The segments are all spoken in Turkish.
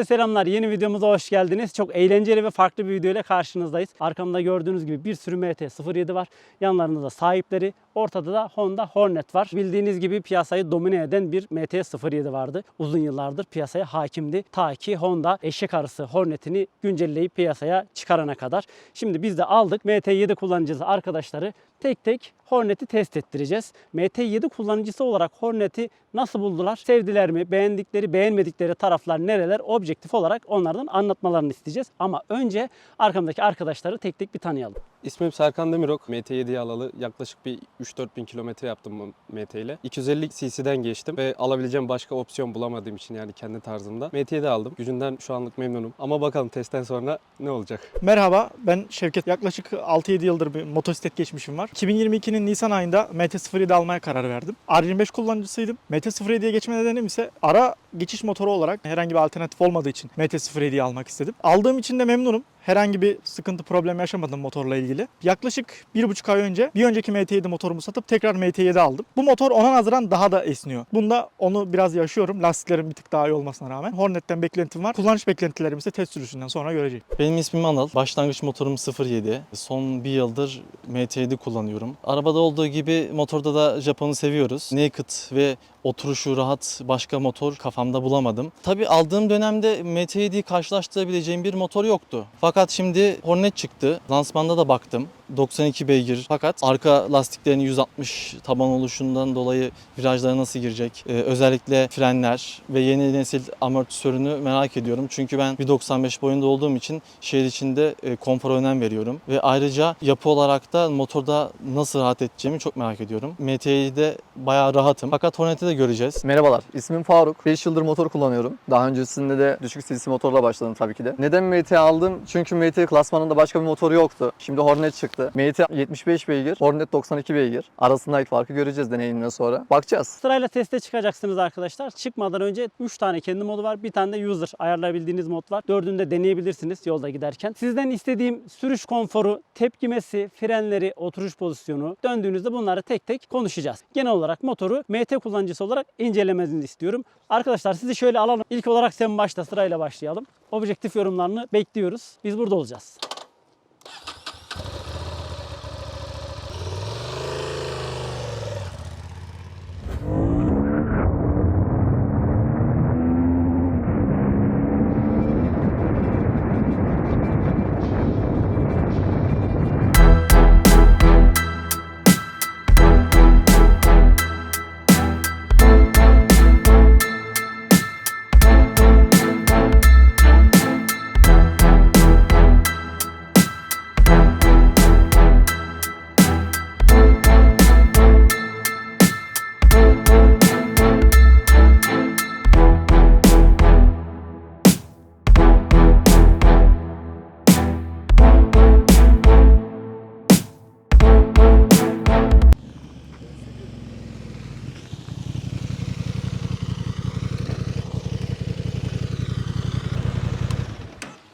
Hepinize selamlar. Yeni videomuza hoş geldiniz. Çok eğlenceli ve farklı bir video ile karşınızdayız. Arkamda gördüğünüz gibi bir sürü MT-07 var. Yanlarında da sahipleri. Ortada da Honda Hornet var. Bildiğiniz gibi piyasayı domine eden bir MT-07 vardı. Uzun yıllardır piyasaya hakimdi. Ta ki Honda eşek arısı Hornet'ini güncelleyip piyasaya çıkarana kadar. Şimdi biz de aldık. MT-7 kullanıcısı arkadaşları tek tek Hornet'i test ettireceğiz. MT-7 kullanıcısı olarak Hornet'i nasıl buldular? Sevdiler mi? Beğendikleri, beğenmedikleri taraflar nereler? Objektif olarak onlardan anlatmalarını isteyeceğiz. Ama önce arkamdaki arkadaşları tek tek bir tanıyalım. İsmim Serkan Demirok. MT7'yi alalı yaklaşık bir 3-4 bin kilometre yaptım bu MT ile. 250 cc'den geçtim ve alabileceğim başka opsiyon bulamadığım için yani kendi tarzımda. MT7 aldım. Gücünden şu anlık memnunum. Ama bakalım testten sonra ne olacak? Merhaba ben Şevket. Yaklaşık 6-7 yıldır bir motosiklet geçmişim var. 2022'nin Nisan ayında MT-07 almaya karar verdim. R25 kullanıcısıydım. MT-07'ye geçme nedenim ise ara geçiş motoru olarak herhangi bir alternatif olmadığı için MT-07'yi almak istedim. Aldığım için de memnunum. Herhangi bir sıkıntı problem yaşamadım motorla ilgili. Yaklaşık 1,5 ay önce bir önceki MT-7 motorumu satıp tekrar MT-7 aldım. Bu motor ona nazaran daha da esniyor. Bunda onu biraz yaşıyorum. Lastiklerin bir tık daha iyi olmasına rağmen. Hornet'ten beklentim var. Kullanış beklentilerimi ise test sürüşünden sonra göreceğim. Benim ismim Anıl. Başlangıç motorum 07. Son bir yıldır MT7 kullanıyorum. Arabada olduğu gibi motorda da Japon'u seviyoruz. Naked ve oturuşu rahat başka motor kafamda bulamadım. Tabi aldığım dönemde MT7'yi karşılaştırabileceğim bir motor yoktu. Fakat şimdi Hornet çıktı. Lansmanda da baktım. 92 beygir fakat arka lastiklerin 160 taban oluşundan dolayı virajlara nasıl girecek? Ee, özellikle frenler ve yeni nesil amortisörünü merak ediyorum. Çünkü ben 1.95 boyunda olduğum için şehir içinde e, konfora önem veriyorum. Ve ayrıca yapı olarak da motorda nasıl rahat edeceğimi çok merak ediyorum. MT7'de bayağı rahatım. Fakat Hornet'te de göreceğiz. Merhabalar, ismim Faruk. 5 yıldır motor kullanıyorum. Daha öncesinde de düşük CC motorla başladım tabii ki de. Neden MT aldım? Çünkü MT klasmanında başka bir motor yoktu. Şimdi Hornet çıktı. MT 75 beygir, Hornet 92 beygir. Arasındaki farkı göreceğiz deneyimden sonra. Bakacağız. Sırayla teste çıkacaksınız arkadaşlar. Çıkmadan önce 3 tane kendi modu var. Bir tane de user ayarlayabildiğiniz mod var. Dördünü de deneyebilirsiniz yolda giderken. Sizden istediğim sürüş konforu, tepkimesi, frenleri, oturuş pozisyonu. Döndüğünüzde bunları tek tek konuşacağız. Genel olarak motoru MT kullanıcısı olarak incelemenizi istiyorum. Arkadaşlar sizi şöyle alalım. İlk olarak sen başta sırayla başlayalım. Objektif yorumlarını bekliyoruz. Biz burada olacağız.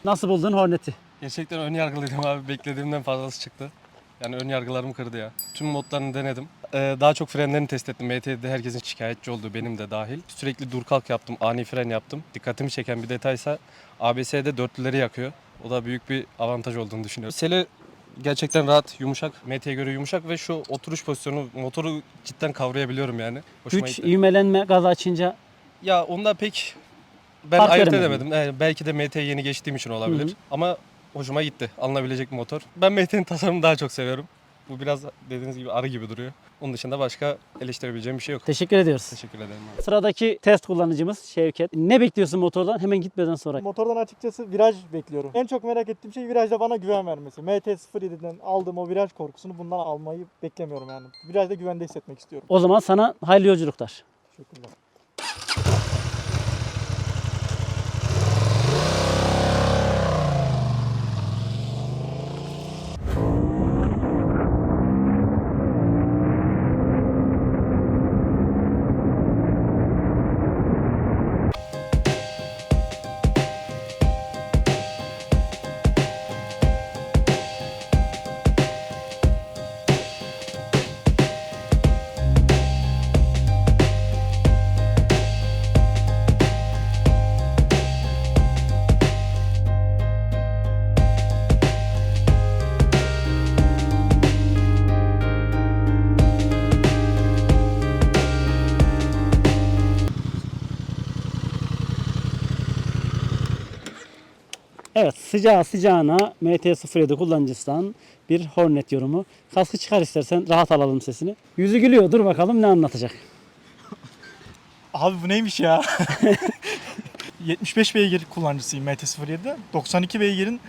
Nasıl buldun Hornet'i? Gerçekten ön yargılıydım abi. Beklediğimden fazlası çıktı. Yani ön yargılarımı kırdı ya. Tüm modlarını denedim. Ee, daha çok frenlerini test ettim. MT'de herkesin şikayetçi olduğu benim de dahil. Sürekli dur kalk yaptım. Ani fren yaptım. Dikkatimi çeken bir detaysa ABS'de dörtlüleri yakıyor. O da büyük bir avantaj olduğunu düşünüyorum. Sele gerçekten rahat, yumuşak. MT'ye göre yumuşak ve şu oturuş pozisyonu motoru cidden kavrayabiliyorum yani. Hoşuma Güç, gitti. ivmelenme, gaz açınca Ya onda pek ben Fark ayırt veremedim. edemedim. Yani belki de MT yeni geçtiğim için olabilir. Hı hı. Ama hoşuma gitti. Alınabilecek bir motor. Ben MT'nin tasarımını daha çok seviyorum. Bu biraz dediğiniz gibi arı gibi duruyor. Onun dışında başka eleştirebileceğim bir şey yok. teşekkür ediyoruz. Teşekkür ederim. abi. Sıradaki test kullanıcımız Şevket. Ne bekliyorsun motordan? Hemen gitmeden sonra. Motordan açıkçası viraj bekliyorum. En çok merak ettiğim şey virajda bana güven vermesi. MT-07'den aldığım o viraj korkusunu bundan almayı beklemiyorum yani. Virajda güvende hissetmek istiyorum. O zaman sana hayırlı yolculuklar. Teşekkürler. Evet sıcağı sıcağına MT-07 kullanıcısından bir Hornet yorumu. Kaskı çıkar istersen rahat alalım sesini. Yüzü gülüyor dur bakalım ne anlatacak. Abi bu neymiş ya? 75 beygir kullanıcısıyım MT-07'de. 92 beygirin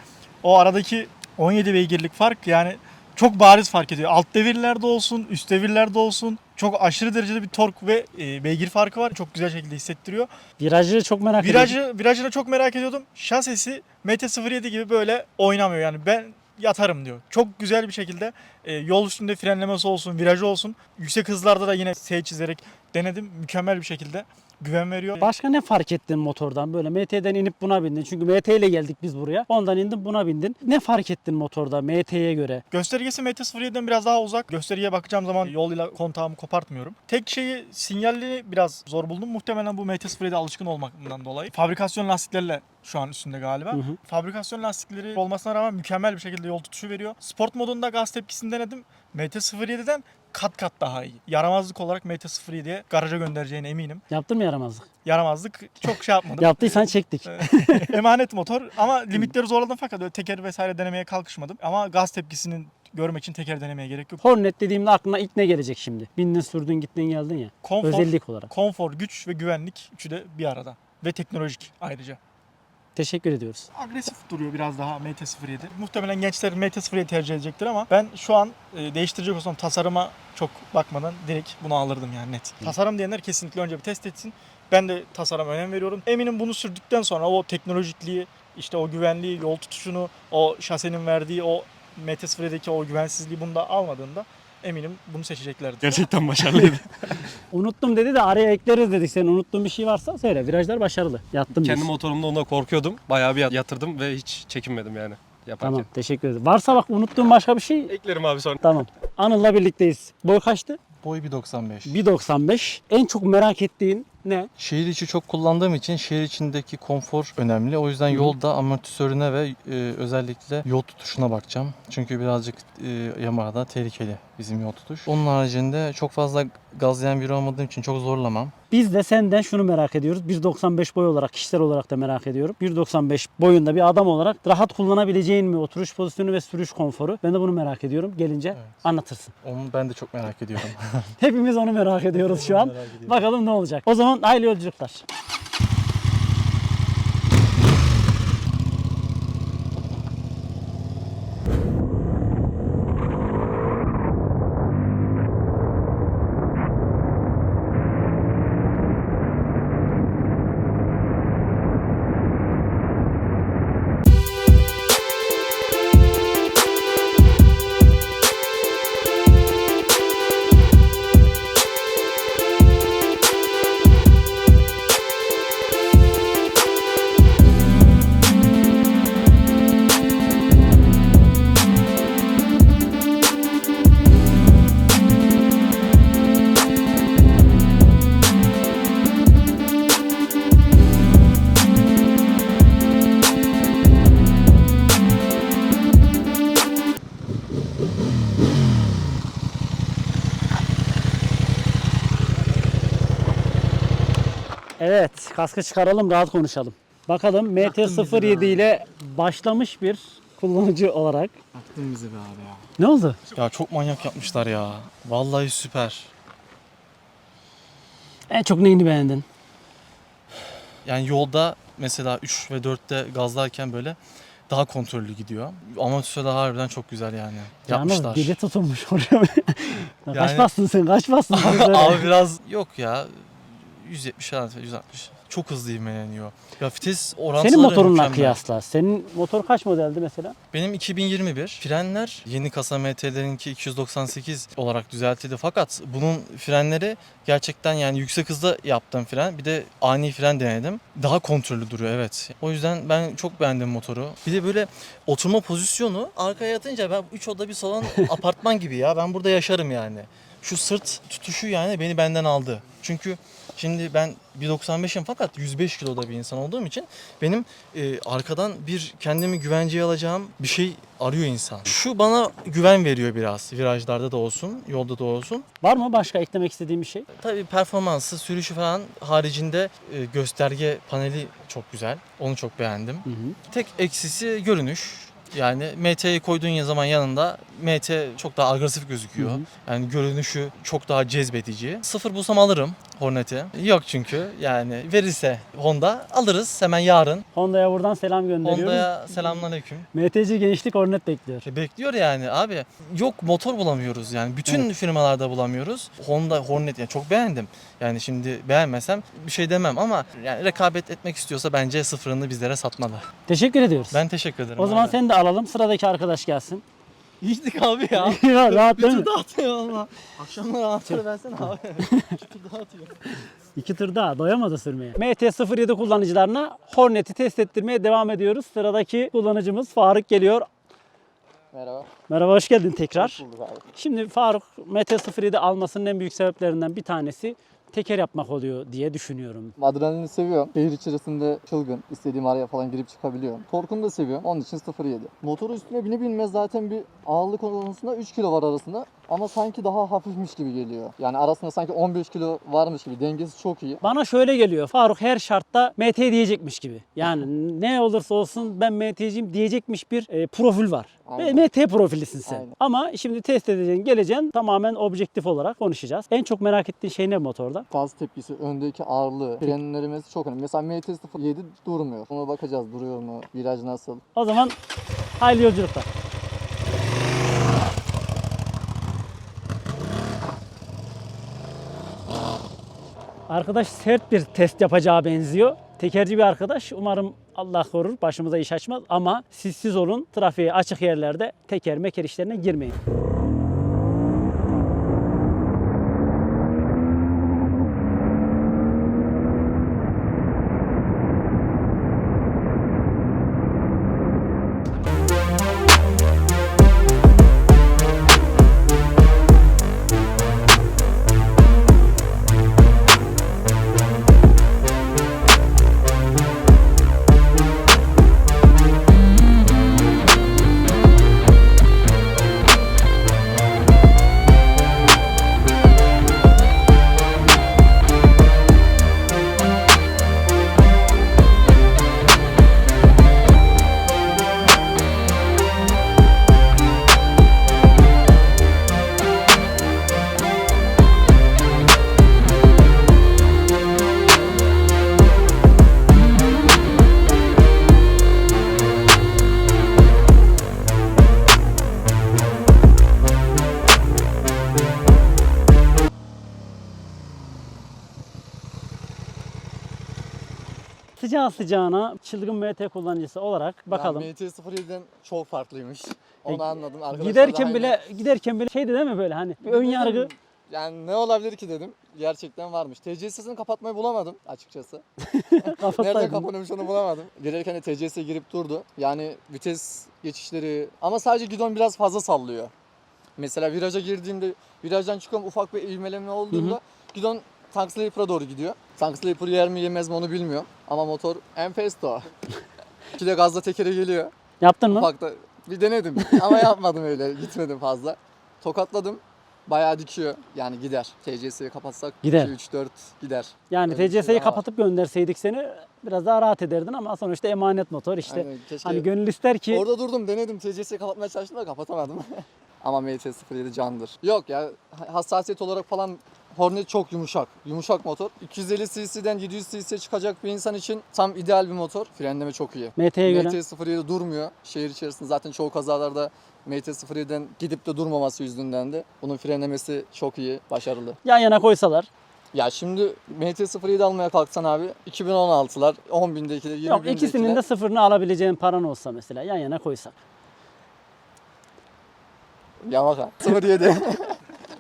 o aradaki 17 beygirlik fark yani çok bariz fark ediyor. Alt devirlerde olsun, üst devirlerde olsun çok aşırı derecede bir tork ve e, beygir farkı var. Çok güzel şekilde hissettiriyor. Virajı çok merak. Virajı, virajını çok merak ediyordum. Şasisi MT-07 gibi böyle oynamıyor yani ben yatarım diyor. Çok güzel bir şekilde e, yol üstünde frenlemesi olsun, virajı olsun. Yüksek hızlarda da yine S çizerek denedim. Mükemmel bir şekilde güven veriyor. Başka ne fark ettin motordan? Böyle MT'den inip buna bindin. Çünkü MT ile geldik biz buraya. Ondan indin buna bindin. Ne fark ettin motorda MT'ye göre? Göstergesi MT-07'den biraz daha uzak. Göstergeye bakacağım zaman yol ile kontağımı kopartmıyorum. Tek şeyi sinyalini biraz zor buldum. Muhtemelen bu MT-07'ye alışkın olmaktan dolayı. Fabrikasyon lastiklerle şu an üstünde galiba. Hı hı. Fabrikasyon lastikleri olmasına rağmen mükemmel bir şekilde yol tutuşu veriyor. Sport modunda gaz tepkisini denedim. MT-07'den kat kat daha iyi. Yaramazlık olarak MT-07'ye garaja göndereceğine eminim. Yaptın mı yaramazlık? Yaramazlık çok şey yapmadım. Yaptıysan çektik. Emanet motor ama limitleri zorladım fakat öyle teker vesaire denemeye kalkışmadım. Ama gaz tepkisinin görmek için teker denemeye gerek yok. Hornet dediğimde aklına ilk ne gelecek şimdi? Bindin sürdün gittin geldin ya. Konfor, Özellik olarak. konfor, güç ve güvenlik üçü de bir arada. Ve teknolojik ayrıca. Teşekkür ediyoruz. Agresif duruyor biraz daha MT-07. Muhtemelen gençler MT-07 tercih edecektir ama ben şu an e, değiştirecek olsam tasarıma çok bakmadan direkt bunu alırdım yani net. Tasarım diyenler kesinlikle önce bir test etsin. Ben de tasarıma önem veriyorum. Eminim bunu sürdükten sonra o teknolojikliği, işte o güvenliği, yol tutuşunu, o şasenin verdiği o MT-07'deki o güvensizliği bunu da almadığında eminim bunu seçeceklerdir. Gerçekten başarılıydı. Unuttum dedi de araya ekleriz dedik. Senin unuttuğun bir şey varsa söyle. Virajlar başarılı. Yattım Kendi diyorsun. motorumda onda korkuyordum. Bayağı bir yatırdım ve hiç çekinmedim yani yaparken. Tamam teşekkür ederim. Varsa bak unuttuğun başka bir şey Eklerim abi sonra. Tamam. Anıl'la birlikteyiz. Boy kaçtı? Boy 1.95. 1.95. En çok merak ettiğin ne? Şehir içi çok kullandığım için şehir içindeki konfor önemli. O yüzden Hı yolda amortisörüne ve e, özellikle yol tutuşuna bakacağım. Çünkü birazcık e, Yamaha'da tehlikeli bizim yol tutuş. Onun haricinde çok fazla gazlayan biri olmadığım için çok zorlamam. Biz de senden şunu merak ediyoruz. 1.95 boy olarak, kişisel olarak da merak ediyorum. 1.95 boyunda bir adam olarak rahat kullanabileceğin mi oturuş pozisyonu ve sürüş konforu? Ben de bunu merak ediyorum. Gelince Evet. anlatırsın. Onu ben de çok merak ediyorum. Hepimiz onu merak ediyoruz şu an. Bakalım ne olacak. O zaman hayırlı yolculuklar. Evet, kaskı çıkaralım, rahat konuşalım. Bakalım MT-07 ile başlamış bir kullanıcı olarak. Attın bizi be abi ya. Ne oldu? Ya çok manyak yapmışlar ya. Vallahi süper. En çok neyini beğendin? Yani yolda mesela 3 ve 4'te gazlarken böyle daha kontrollü gidiyor. Amortisörler harbiden çok güzel yani. Yalnız Yapmışlar. dili tutulmuş oraya. kaç Yani- bastın sen? Kaç bastın? sen? Abi biraz yok ya. 170 falan 160. Çok hızlı ivmeleniyor. Ya vites orantıları Senin motorunla mükemmel. kıyasla. Senin motor kaç modeldi mesela? Benim 2021 frenler yeni kasa MT'lerinki 298 olarak düzeltildi fakat bunun frenleri gerçekten yani yüksek hızda yaptığım fren bir de ani fren denedim. Daha kontrollü duruyor evet. O yüzden ben çok beğendim motoru. Bir de böyle oturma pozisyonu arkaya yatınca ben 3 oda bir salon apartman gibi ya ben burada yaşarım yani. Şu sırt tutuşu yani beni benden aldı. Çünkü şimdi ben 1.95'im fakat 105 kiloda bir insan olduğum için benim e, arkadan bir kendimi güvenceye alacağım bir şey arıyor insan. Şu bana güven veriyor biraz virajlarda da olsun, yolda da olsun. Var mı başka eklemek istediğim bir şey? Tabii performansı, sürüşü falan haricinde e, gösterge paneli çok güzel. Onu çok beğendim. Hı hı. Tek eksisi görünüş. Yani MT'yi koyduğun zaman yanında MT çok daha agresif gözüküyor. Hı hı. Yani görünüşü çok daha cezbedici. Sıfır bulsam alırım Hornet'i. Yok çünkü yani verirse Honda alırız hemen yarın. Honda'ya buradan selam gönderiyoruz. Honda'ya selamünaleyküm. MTC Gençlik Hornet bekliyor. E, Bekliyor yani abi. Yok motor bulamıyoruz yani. Bütün firmalarda bulamıyoruz. Honda Hornet yani çok beğendim. Yani şimdi beğenmesem bir şey demem ama yani rekabet etmek istiyorsa bence sıfırını bizlere satmalı. Teşekkür ediyoruz. Ben teşekkür ederim. o zaman abi. seni de alalım. Sıradaki arkadaş gelsin. Gittik abi ya. Ya, Rahat Bir değil mi? tur daha atıyor valla. Akşamlar anahtarı versene abi. Bir tur daha atıyor. İki tur daha doyamadı sürmeye. MT-07 kullanıcılarına Hornet'i test ettirmeye devam ediyoruz. Sıradaki kullanıcımız Faruk geliyor. Merhaba. Merhaba hoş geldin tekrar. Hoş bulduk abi. Şimdi Faruk MT-07 almasının en büyük sebeplerinden bir tanesi teker yapmak oluyor diye düşünüyorum. Adrenalini seviyorum. Şehir içerisinde çılgın. istediğim araya falan girip çıkabiliyorum. Torkunu da seviyorum. Onun için 0.7. Motoru üstüne bine binmez zaten bir ağırlık konusunda 3 kilo var arasında. Ama sanki daha hafifmiş gibi geliyor. Yani arasında sanki 15 kilo varmış gibi. Dengesi çok iyi. Bana şöyle geliyor. Faruk her şartta MT diyecekmiş gibi. Yani ne olursa olsun ben MT'ciyim diyecekmiş bir e, profil var. Aynen. MT profilisin sen. Aynen. Ama şimdi test edeceğin, geleceğin tamamen objektif olarak konuşacağız. En çok merak ettiğin şey ne motorda? Gaz tepkisi, öndeki ağırlığı, frenlemesi çok önemli. Mesela MT-07 durmuyor. Ona bakacağız duruyor mu, viraj nasıl. O zaman hayırlı yolculuklar. Arkadaş sert bir test yapacağı benziyor. Tekerci bir arkadaş. Umarım Allah korur başımıza iş açmaz ama siz siz olun. Trafiğe açık yerlerde teker meker işlerine girmeyin. Sıcağı sıcağına çılgın MT kullanıcısı olarak bakalım. Yani MT-07'den çok farklıymış. Onu E, anladım. Arkadaşlar da Giderken bile giderken bile şeydi değil mi böyle hani bir ön yargı Yani ne olabilir ki dedim. Gerçekten varmış. TCS'sini kapatmayı bulamadım açıkçası. Nerede kapanıyormuş onu bulamadım. Gelirken de TCS'ye girip durdu. Yani vites geçişleri ama sadece gidon biraz fazla sallıyor. Mesela viraja girdiğimde virajdan çıkıyorum ufak bir ivmeleme olduğunda gidon tank sleeper'a doğru gidiyor. Tank sleeper yer mi yemez mi onu bilmiyorum. Ama motor enfesto. İki de gazla tekere geliyor. Yaptın mı? Ufakta bir denedim ama yapmadım öyle. Gitmedim fazla. Tokatladım. Bayağı dikiyor. Yani gider. TCS'yi kapatsak Gider. 3-4 gider. Yani Öyle bir şey TCS'yi var. kapatıp gönderseydik seni biraz daha rahat ederdin ama sonuçta emanet motor işte. Aynen, keşke Hani gönül ister ki Orada durdum denedim TCS'yi kapatmaya çalıştım da kapatamadım. Ama MT-07 candır. Yok ya hassasiyet olarak falan Hornet çok yumuşak. Yumuşak motor. 250 cc'den 700 cc'ye çıkacak bir insan için tam ideal bir motor. Frenleme çok iyi. MT'ye göre. MT-07 durmuyor. Şehir içerisinde zaten çoğu kazalarda MT-07'den gidip de durmaması yüzünden de bunun frenlemesi çok iyi, başarılı. Yan yana koysalar. Ya şimdi MT-07 almaya kalksan abi 2016'lar, 10.000'dekiler, 20.000'dekiler. Yok ikisinin de sıfırını alabileceğin paran olsa mesela yan yana koysak. Yamaha 07.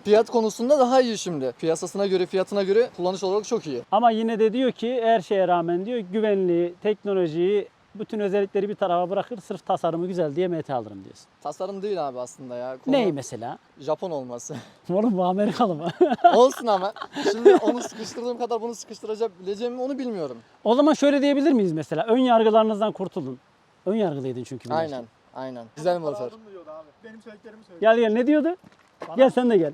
Fiyat konusunda daha iyi şimdi. Piyasasına göre, fiyatına göre kullanış olarak çok iyi. Ama yine de diyor ki her şeye rağmen diyor güvenliği, teknolojiyi bütün özellikleri bir tarafa bırakır sırf tasarımı güzel diye MT alırım diyorsun. Tasarım değil abi aslında ya. Konu Ney mesela? Japon olması. Oğlum bu Amerikalı mı? Olsun ama. Şimdi onu sıkıştırdığım kadar bunu sıkıştırabileceğim mi onu bilmiyorum. o zaman şöyle diyebilir miyiz mesela? Ön yargılarınızdan kurtulun. Ön yargılıydın çünkü. Aynen. Aynen. Güzel motor. Benim söylediklerimi söyledi. Gel gel ne diyordu? Gel sen de gel.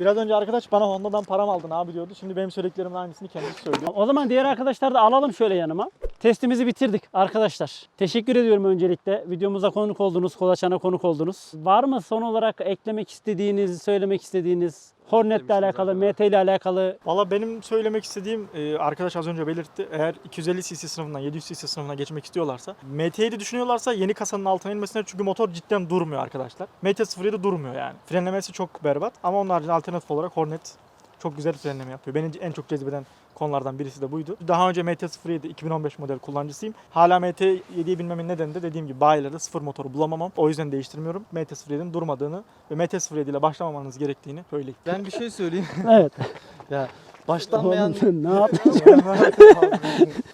Biraz önce arkadaş bana Honda'dan param aldın abi diyordu. Şimdi benim söylediklerimin aynısını kendisi söylüyor. O zaman diğer arkadaşlar da alalım şöyle yanıma. Testimizi bitirdik arkadaşlar. Teşekkür ediyorum öncelikle. Videomuza konuk oldunuz, Kolaçan'a konuk oldunuz. Var mı son olarak eklemek istediğiniz, söylemek istediğiniz Hornet'le alakalı, MT ile alakalı Valla benim söylemek istediğim e, arkadaş az önce belirtti. Eğer 250 cc sınıfından 700 cc sınıfına geçmek istiyorlarsa MT7 düşünüyorlarsa yeni kasanın altına inmesinler çünkü motor cidden durmuyor arkadaşlar. MT-07 durmuyor yani. Frenlemesi çok berbat ama onun haricinde alternatif olarak Hornet çok güzel frenleme yapıyor. Beni en çok cezbeden konulardan birisi de buydu. Daha önce MT-07 2015 model kullanıcısıyım. Hala MT7'ye binmemin nedeni de dediğim gibi bayilerde sıfır motoru bulamamam. O yüzden değiştirmiyorum. MT-07'nin durmadığını ve MT-07 ile başlamamanız gerektiğini söyleyeyim. Ben bir şey söyleyeyim. Evet. ya baştan Oğlum beğendim. sen ne yaptın?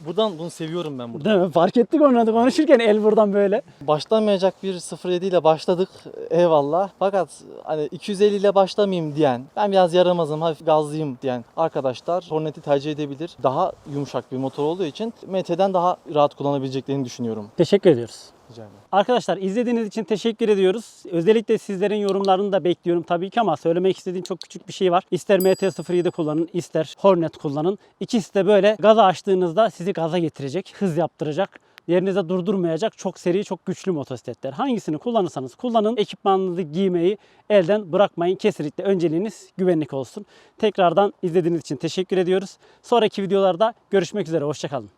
Buradan bunu seviyorum ben burada. Değil mi? Fark ettik onu konuşurken el buradan böyle. Başlamayacak bir 07 ile başladık eyvallah. Fakat hani 250 ile başlamayayım diyen, ben biraz yaramazım, hafif gazlıyım diyen arkadaşlar Hornet'i tercih edebilir. Daha yumuşak bir motor olduğu için MT'den daha rahat kullanabileceklerini düşünüyorum. Teşekkür ediyoruz. Rica ederim. Arkadaşlar izlediğiniz için teşekkür ediyoruz. Özellikle sizlerin yorumlarını da bekliyorum tabii ki ama söylemek istediğim çok küçük bir şey var. İster MT-07 kullanın, ister Hornet kullanın. İkisi de böyle gaza açtığınızda sizi gaza getirecek, hız yaptıracak. Yerinize durdurmayacak çok seri, çok güçlü motosikletler. Hangisini kullanırsanız kullanın. Ekipmanınızı giymeyi elden bırakmayın. Kesinlikle önceliğiniz güvenlik olsun. Tekrardan izlediğiniz için teşekkür ediyoruz. Sonraki videolarda görüşmek üzere. Hoşçakalın.